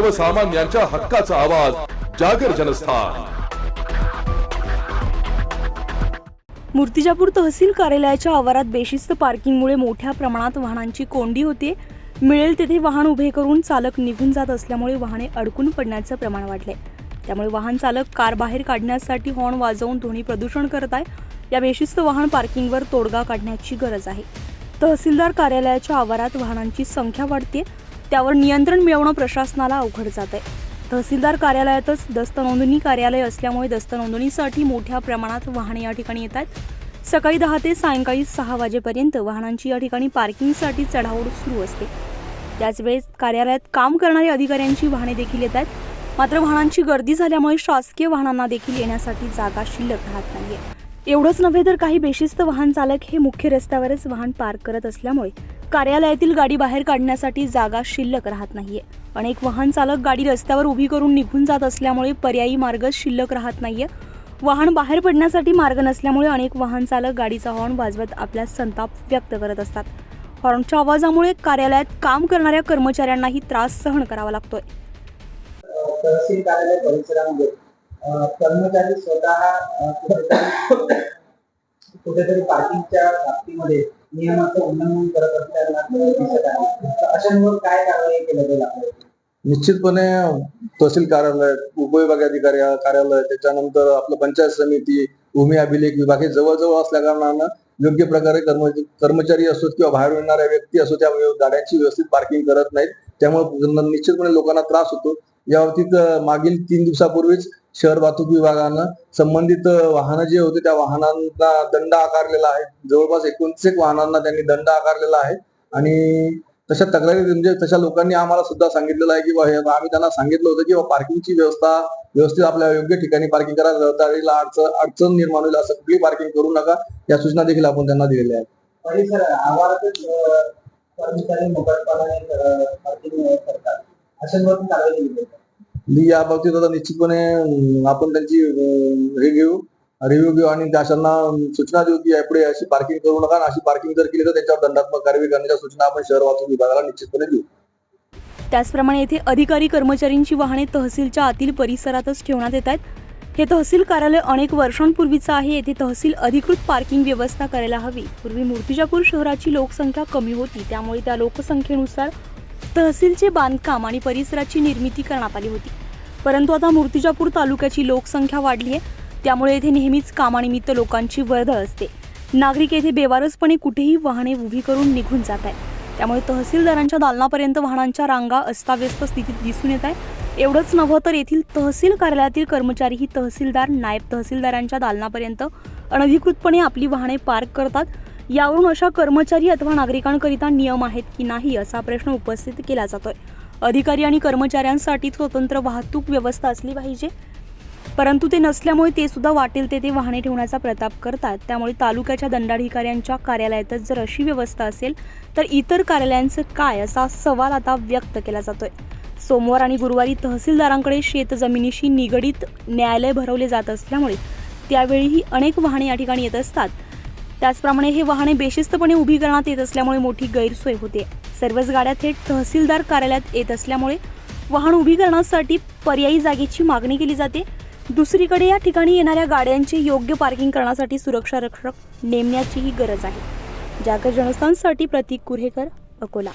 सर्वसामान्यांच्या हक्काचा आवाज जागर जनस्थान. मूर्तिजापूर तहसील कार्यालयाच्या आवारात बेशिस्त पार्किंगमुळे मोठ्या प्रमाणात वाहनांची कोंडी होते. मिळेल तेथे वाहन उभे करून चालक निघून जात असल्यामुळे वाहने अडकून पडण्याचं प्रमाण वाढले त्यामुळे वाहन चालक कार बाहेर काढण्यासाठी हॉर्न वाजवून ध्वनी प्रदूषण करत आहे. या बेशिस्त वाहन पार्किंगवर तोडगा काढण्याची गरज आहे. तहसीलदार कार्यालयाच्या आवारात वाहनांची संख्या वाढते. त्यावर नियंत्रण मिळवणं प्रशासनाला अवघड जात आहे तहसीलदार कार्यालयातच दस्त नोंदणी कार्यालय असल्यामुळे दस्त नोंदणीसाठी मोठ्या प्रमाणात वाहने या ठिकाणी येत आहेत. सकाळी दहा ते सायंकाळी सहा वाजेपर्यंत वाहनांची या ठिकाणी पार्किंगसाठी चढाओढ सुरू असते. त्याचवेळेस कार्यालयात काम करणाऱ्या अधिकाऱ्यांची वाहने देखील येत आहेत. मात्र वाहनांची गर्दी झाल्यामुळे शासकीय वाहनांना देखील येण्यासाठी जागा शिल्लक राहत नाही आहे एवढंच नव्हे तर काही बेशिस्त वाहन चालक हे मुख्य रस्त्यावरच वाहन पार्क करत असल्यामुळे कार्यालयातील गाडी बाहेर काढण्यासाठी जागा शिल्लक राहत नाहीये. अनेक वाहन चालक गाडी रस्त्यावर उभी करून निघून जात असल्यामुळे पर्यायी मार्ग शिल्लक राहत नाहीये. वाहन बाहेर पडण्यासाठी मार्ग नसल्यामुळे अनेक वाहन चालक गाडीचा हॉर्न वाजवत आपला संताप व्यक्त करत असतात. हॉर्नच्या आवाजामुळे कार्यालयात काम करणाऱ्या कर्मचाऱ्यांनाही त्रास सहन करावा लागतोय. कर्मचारी स्वतः कुठेतरी कुठेतरी पार्किंगच्या बाबतीमध्ये नियमाचं उल्लंघन करत असताना दिसत आहे. अशांवर काय कारवाई केलं जाईल आपल्याला? निश्चितपणे तहसील कार्यालय उपविभाग अधिकारी कार्यालय त्याच्यानंतर आपलं पंचायत समिती भूमी अभिलेख विभाग हे जवळजवळ असल्या कारणानं योग्य प्रकारे कर्मचारी असोत किंवा बाहेर येणाऱ्या व्यक्ती असो त्या गाड्यांची व्यवस्थित पार्किंग करत नाहीत. त्यामुळे निश्चितपणे लोकांना त्रास होतो. या बाबतीत मागील तीन दिवसापूर्वीच शहर वाहतूक विभागानं संबंधित वाहन वाहनं जे होते त्या वाहनांना दंड आकारलेला आहे. जवळपास एकोणतीस एक वाहनांना त्यांनी दंड आकारलेला आहे. आणि तशा तक्रारी म्हणजे तशा लोकांनी आम्हाला सुद्धा सांगितलेलं आहे की आम्ही त्यांना सांगितलं होतं की पार्किंगची व्यवस्था व्यवस्थित आपल्या योग्य ठिकाणी पार्किंग करा. रहदारीला अडचण अडचण निर्माण होईल असं कुठली पार्किंग करू नका. या सूचना देखील आपण त्यांना दिलेल्या आहेत. परिसर आवारातच कर्मचारी पार्किंग करतात. कारवाई केली मी या बाबतीत आता निश्चितपणे आपण त्यांची हे घेऊ रिव्ह्यू घेऊ आणि अशांना सूचना देऊ की यापुढे अशी पार्किंग करू नका. अशी पार्किंग जर केली तर त्यांच्यावर दंडात्मक कारवाई करण्याच्या सूचना आपण शहर वाहतूक विभागाला निश्चितपणे देऊ. त्याचप्रमाणे येथे अधिकारी कर्मचाऱ्यांची वाहने तहसीलच्या आतील परिसरातच ठेवण्यात येत आहेत. हे तहसील कार्यालय अनेक वर्षांपूर्वीचं आहे. येथे तहसील अधिकृत पार्किंग व्यवस्था करायला हवी. पूर्वी मूर्तिजापूर शहराची लोकसंख्या कमी होती. त्यामुळे त्या लोकसंख्येनुसार तहसीलचे बांधकाम आणि परिसराची निर्मिती करण्यात आली होती. परंतु आता मूर्तिजापूर तालुक्याची लोकसंख्या वाढली आहे. त्यामुळे येथे नेहमीच कामानिमित्त लोकांची वर्दळ असते. नागरिक येथे बेवारसपणे कुठेही वाहने उभी करून निघून जात आहेत. त्यामुळे तहसीलदारांच्या दालनापर्यंत वाहनांच्या रांगा अस्ताव्यस्त स्थितीत दिसून येत आहे एवढंच नव्हं तर येथील तहसील कार्यालयातील कर्मचारीही तहसीलदार नायब तहसीलदारांच्या दालनापर्यंत अनधिकृतपणे आपली वाहने पार्क करतात. यावरून अशा कर्मचारी अथवा नागरिकांकरिता नियम आहेत की नाही असा प्रश्न उपस्थित केला जातोय. अधिकारी आणि कर्मचाऱ्यांसाठी स्वतंत्र वाहतूक व्यवस्था असली पाहिजे. परंतु ते नसल्यामुळे ते सुद्धा वाटेल ते वाहने ठेवण्याचा प्रताप करतात. त्यामुळे तालुक्याच्या दंडाधिकाऱ्यांच्या कार्यालयातच जर अशी व्यवस्था असेल तर इतर कार्यालयांचं काय असा सवाल आता व्यक्त केला जातोय. सोमवार आणि गुरुवारी तहसीलदारांकडे शेत जमिनीशी निगडीत न्यायालय भरवले जात असल्यामुळे त्यावेळीही अनेक वाहने या ठिकाणी येत असतात. त्याचप्रमाणे हे वाहने बेशिस्तपणे उभी करण्यात येत असल्यामुळे मोठी गैरसोय होते. सर्वच गाड्या थेट तहसीलदार कार्यालयात येत असल्यामुळे वाहन उभी करण्यासाठी पर्यायी जागेची मागणी केली जाते. दुसरीकडे या ठिकाणी येणाऱ्या गाड्यांचे योग्य पार्किंग करण्यासाठी सुरक्षा रक्षक नेमण्याचीही गरज आहे. जागर जनस्थानसाठी प्रतीक कुरेकर अकोला.